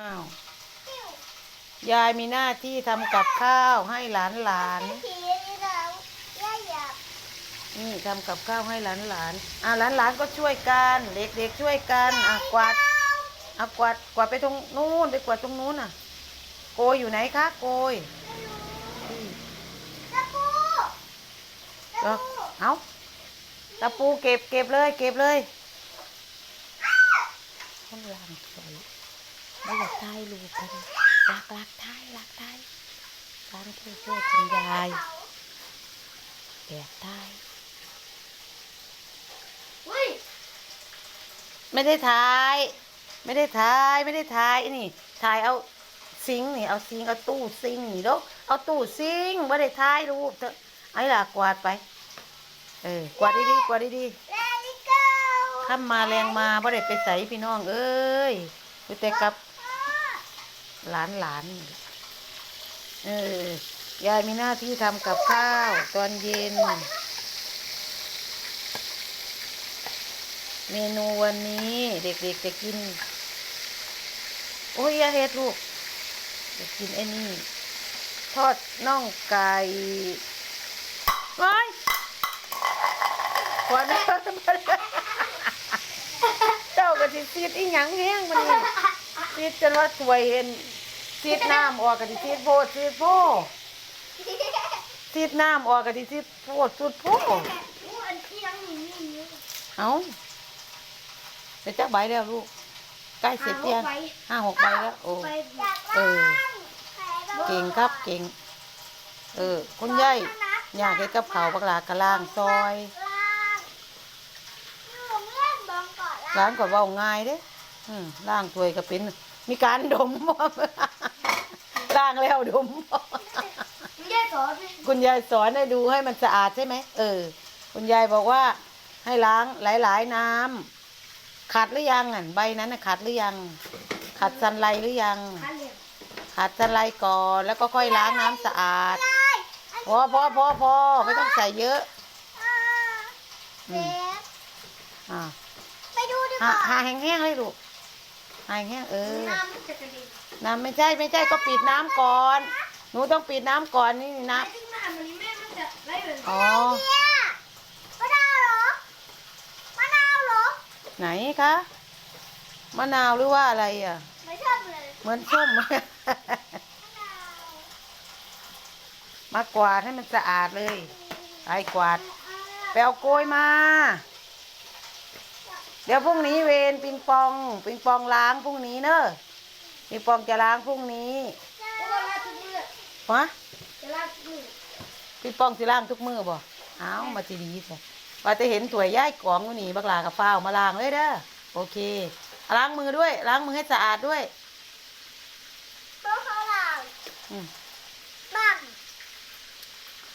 อ้าว ยายมีหน้าที่ทำกับข้าวให้หลานหลานผีนี่เราย่าหยาบๆนี่ทำกับข้าวให้หลานหลานๆอ่าหลานหลานๆก็ช่วยกัน เด็กๆช่วยกันอะกวาดอะกวาดกวาดไปตรงนู้นไปกวาดตรงนู้นอะ โกยอยู่ไหนคะโกยนี่ตะปูตะเอาปูเอาตะปูเก็บเก็บเลย เก็บเลยต้องล้างสวย ไม่อยากตายลูกกันรักรักทายรักทายล้างช่วยช่วยคุณยายแอบตายอุ้ยไม่ได้ถ่าย ไม่ได้ถ่ายไม่ได้ถ่ายนี่ถ่ายเอาซิงค์นี่เอาซิงค์เอาตู้ซิงค์นี่เด้อเอาตู้ซิงค์ไม่ได้ถ่ายรูปเถอะไอ้ล่ะกวาดไปเออกวาดดีๆกวาดดีเลลิเก้าๆข้ามมาแรงมาบ่ได้ไปใส่พี่น้องเอ้ยไปแต่กับ หลานหลานๆเออยายมีหน้าที่ทำกับข้าวตอนเย็น เมนูวันนี้เด็กๆจะกิน โอ้ยยาเฮ็ดลูกจะกินไอ้นี่ ทอดน่องไก่ว้ายขวัญเจ้าก็สิซีดอีหยังแห้งมันนี่ซีดจนว่าถวยเห็น ซีดน้ำออกก็สิซีดโพดซีดโพซีดน้ำออกก็สิซีดโพดสุดโพอันเที่ยงนี่นี่นี่เอาไปจักใบแล้วลูกใกล้เสร็จยังห้าหกใบแล้วโอ้เออเก่งครับเก่ง เออคุณยายอยากให้กับเขาวบักลากระล่างซอยล้างหนูเล่นบอลก่อนว้าง่ายเด้อืมล่างถวยก็เป็นมีการดมบ่างแล้วดมบ่ไม่ได้สอนไหมคุณยายสอนให้ดูให้มันสะอาดใช่ไหมเออ คุณยายบอกว่าให้ล้างหลาย ๆ น้ำขัดหรือยังอะใบนั้นน่ะขัดหรือยัง ขัดสันไลหรือยัง คันเดียวขัดสันไลก่อนแล้วก็ค่อยล้างน้ำสะอาดได้อันพอพอพอพอไม่ต้องใส่เยอะอ่าเด็กอ่าไปดูดีกหาว่าหาแห้งๆเลยลูก หาแห้งๆเออ น้ำมันจะกระเด็นน้ำไม่ใช่ไม่ใช่ก็ปิดน้ำก่อน หนูต้องปิดน้ำก่อนนี่นะ ไอ้ที่น้ำมันนี่แม่มันจะไล่เหมือนอ๋อเนี่ยมะนาวเหรอมะนาวเหรอ ไหนคะมะนาวหรือว่าอะไรอะ ไม่ชอบเลยเหมือนส้ม มะนาวมากวาดให้มันสะอาดเลย ไปกวาด ไปเอาโกยมา เดี๋ยวพรุ่งนี้เวรปิงปอง ปิงปองล้างพรุ่งนี้เนอะปิงปองจะล้างพรุ่งนี้โอ้ลาทุกมือวะจะลาทุกมือปิงปองสิล้างทุกมือบ่อ้าวมาจีดีใช่ว่าจะเห็นถวยย่ายกล่องอยู่นี่บักหลากับฟ้าวมาล้างเลยเด้อโอเค ล้างมือด้วย ล้างมือให้สะอาดด้วยเพราะเขาลางอืมบ้าง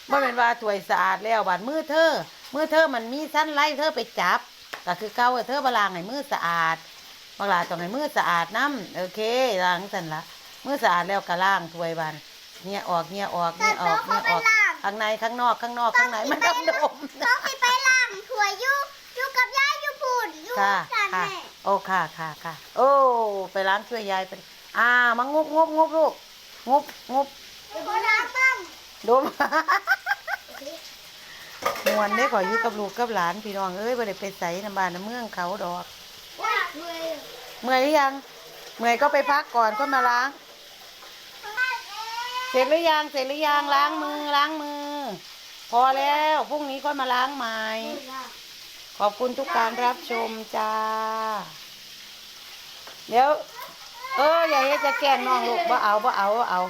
บ่เป็นว่าถวยสะอาดแล้วบาดมือเธอมือเธอมันมีสั้นไล่เธอไปจับ ก็คือเก่าอะเธอบล้างให้มือสะอาดบักหลาต้องให้มือสะอาดน้ำโอเคล้างสั่นละมือสะอาดแล้วก็ล้างถวยบานเนี่ยออกเนี่ยออกเนี่ยออกเนี่ยออกข้างในข้างนอกข้างนอกข้างในมันต้องดมต้องไปไปล่างถั่วยุยุกับย่ายุปูนยุค่ะกันค่ะแม่โอ้ค่ะค่ะค่ะโอ้ไปล้างช่วยยายไปอ่ามางบงบงบลูกงบงบเดี๋ยวเขาล้างบ้างดม มวนได้ขออยู่กับลูกกับหลานพี่น้องเอ้ยบ่ได้ไปใส่น้ำบ้านน้ำเมืองเขาดอกว่าเลยเมื่อยหรือยัง เมื่อยก็ไปพักก่อนก็มาล้าง เสร็จหรือยัง เสร็จหรือยังล้างมือล้างมือ พอแล้วพรุ่งนี้ก็มาล้างใหม่ ขอบคุณทุกการรับชมจ้า เดี๋ยว เอออย่าเฮ็ดจะแกล้งน้องลูกบ่เอาบ่เอาบ่เอา